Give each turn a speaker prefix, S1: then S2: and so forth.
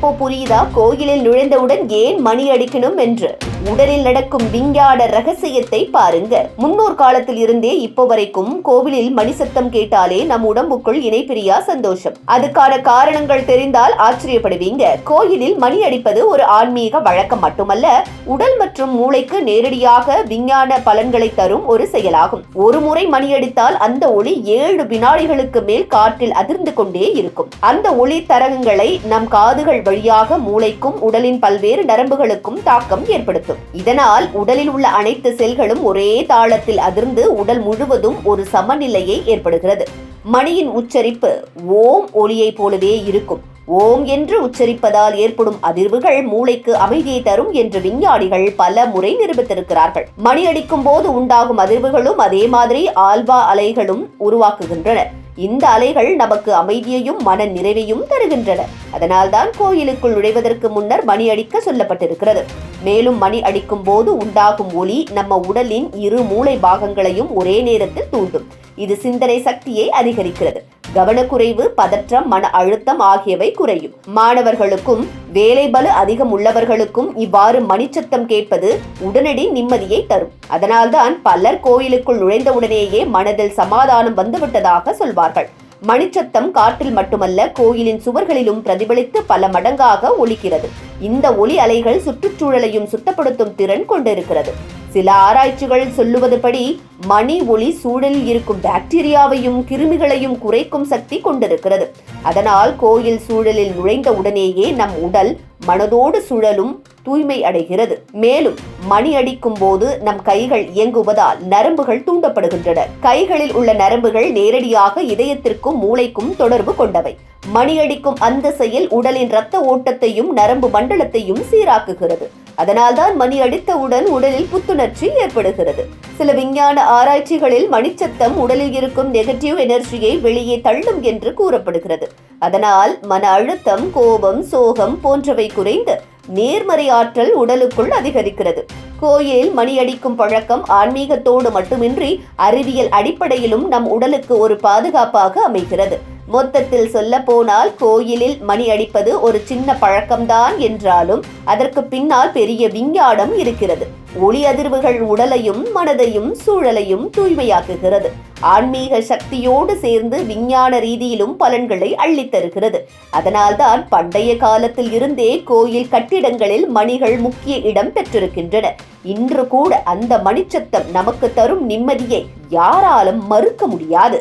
S1: இப்போ புரியுதா? கோயிலில் நுழைந்தவுடன் ஏன் மணி அடிக்கணும் என்று? உடலில் நடக்கும் விஞ்ஞான ரகசியத்தை பாருங்க. முன்னோர் காலத்தில் இருந்தே இப்போ வரைக்கும் கோவிலில் மணி சத்தம் கேட்டாலே நம் உடம்புக்குள் இணைப்பிரியா சந்தோஷம். அதுக்கான காரணங்கள் தெரிந்தால் ஆச்சரியப்படுவீங்க. கோயிலில் மணி அடிப்பது ஒரு ஆன்மீக வழக்கம் மட்டுமல்ல உடல் மற்றும் மூளைக்கு நேரடியாக விஞ்ஞான பலன்களை தரும் ஒரு செயலாகும். ஒரு முறை மணி அடித்தால் அந்த ஒளி ஏழு வினாடிகளுக்கு மேல் காற்றில் அதிர்ந்து கொண்டே இருக்கும். அந்த ஒளி தரகங்களை நம் காதுகள் வழியாக மூளைக்கும் உடலின் பல்வேறு நரம்புகளுக்கும் தாக்கம் ஏற்படுத்தும். இதனால் உடலில் உள்ள அனைத்து செல்களும் ஒரே தாளத்தில் அதிர்ந்து உடல் முழுவதும் ஒரு சமநிலையை ஏற்படுகிறது. மணியின் உச்சரிப்பு ஓம் ஒளியைப் போலவே இருக்கும். ஓம் என்று உச்சரிப்பதால் ஏற்படும் அதிர்வுகள் மூளைக்கு அமைதியை தரும் என்று விஞ்ஞானிகள் பல முறை நிரூபித்திருக்கிறார்கள். மணி அடிக்கும் போது உண்டாகும் அதிர்வுகளும் அதே மாதிரி ஆல்பா அலைகளும் உருவாக்குகின்றன. இந்த அலைகள் நமக்கு அமைதியையும் மன நிறைவையும் தருகின்றன. அதனால்தான் கோயிலுக்குள் நுழைவதற்கு முன்னர் மணி அடிக்க சொல்லப்பட்டிருக்கிறது. மேலும் மணி அடிக்கும் போது உண்டாகும் ஒலி நம்ம உடலின் இரு மூளை பாகங்களையும் ஒரே நேரத்தில் தூண்டும். இது சிந்தனை சக்தியை அதிகரிக்கிறது. கவனக்குறைவு பதற்றம் மன அழுத்தம் ஆகியவை குறையும். மாணவர்களுக்கும் வேலை பலு அதிகம் உள்ளவர்களுக்கும் இவ்வாறு மணிச்சத்தம் கேட்பது உடனடி நிம்மதியை தரும். அதனால்தான் பலர் கோயிலுக்குள் நுழைந்தவுடனேயே மனதில் சமாதானம் வந்துவிட்டதாக சொல்வார்கள். மணிச்சத்தம் காற்றில் மட்டுமல்ல கோயிலின் சுவர்களிலும் பிரதிபலித்து பல மடங்காக ஒலிக்கிறது. இந்த ஒலி அலைகள் சுற்றுச்சூழலையும் சுத்தப்படுத்தும் திறன் கொண்டிருக்கிறது. சில ஆராய்ச்சிகள் சொல்லுவதுபடி மணி ஒளி சூழலில் இருக்கும் பாக்டீரியாவையும் கிருமிகளையும் குறைக்கும் சக்தி கொண்டிருக்கிறது. அதனால் கோயில் சூழலில் நுழைந்த உடனேயே நம் உடல் மனதோடு சுழலும் தூய்மை அடைகிறது. மேலும் மணி அடிக்கும் போது நம் கைகள் இயங்குவதால் நரம்புகள் தூண்டப்படுகின்றன. கைகளில் உள்ள நரம்புகள் நேரடியாக இதயத்திற்கும் மூளைக்கும் தொடர்பு கொண்டவை. மணி அடிக்கும் அந்த செயல் உடலின் இரத்த ஓட்டத்தையும் நரம்பு மண்டலத்தையும் சீராக்குகிறது. அதனால்தான் மணி அடித்தவுடன் உடலில் புத்துணர்ச்சி ஏற்படுகிறது. சில விஞ்ஞான ஆராய்ச்சிகளில் மணிச்சத்தம் உடலில் இருக்கும் நெகட்டிவ் எனர்ஜியை வெளியே தள்ளும் என்று கூறப்படுகிறது. அதனால் மன அழுத்தம் கோபம் சோகம் போன்றவை குறைந்து நேர்மறை ஆற்றல் உடலுக்குள் அதிகரிக்கிறது. கோயிலில் மணி அடிக்கும் பழக்கம் ஆன்மீகத்தோடு மட்டுமின்றி அறிவியல் அடிப்படையிலும் நம் உடலுக்கு ஒரு பாதுகாப்பாக அமைகிறது. மொத்தத்தில் சொல்ல போனால் கோயிலில் மணி அடிப்பது ஒரு சின்ன பழக்கம்தான் என்றாலும் அதற்கு பின்னால் பெரிய விஞ்ஞானம் இருக்கிறது. ஒளி அதிர்வுகள் உடலையும் மனதையும் சூழலையும் தூய்மையாக்குகிறது. ஆன்மீக சக்தியோடு சேர்ந்து விஞ்ஞான ரீதியிலும் பலன்களை அள்ளித்தருகிறது அதனால்தான் பண்டைய காலத்தில் இருந்தே கோயில் கட்டிடங்களில் மணிகள் முக்கிய இடம் பெற்றிருக்கின்றன. இன்று கூட அந்த மணிச்சத்தம் நமக்கு தரும் நிம்மதியை யாராலும் மறுக்க முடியாது.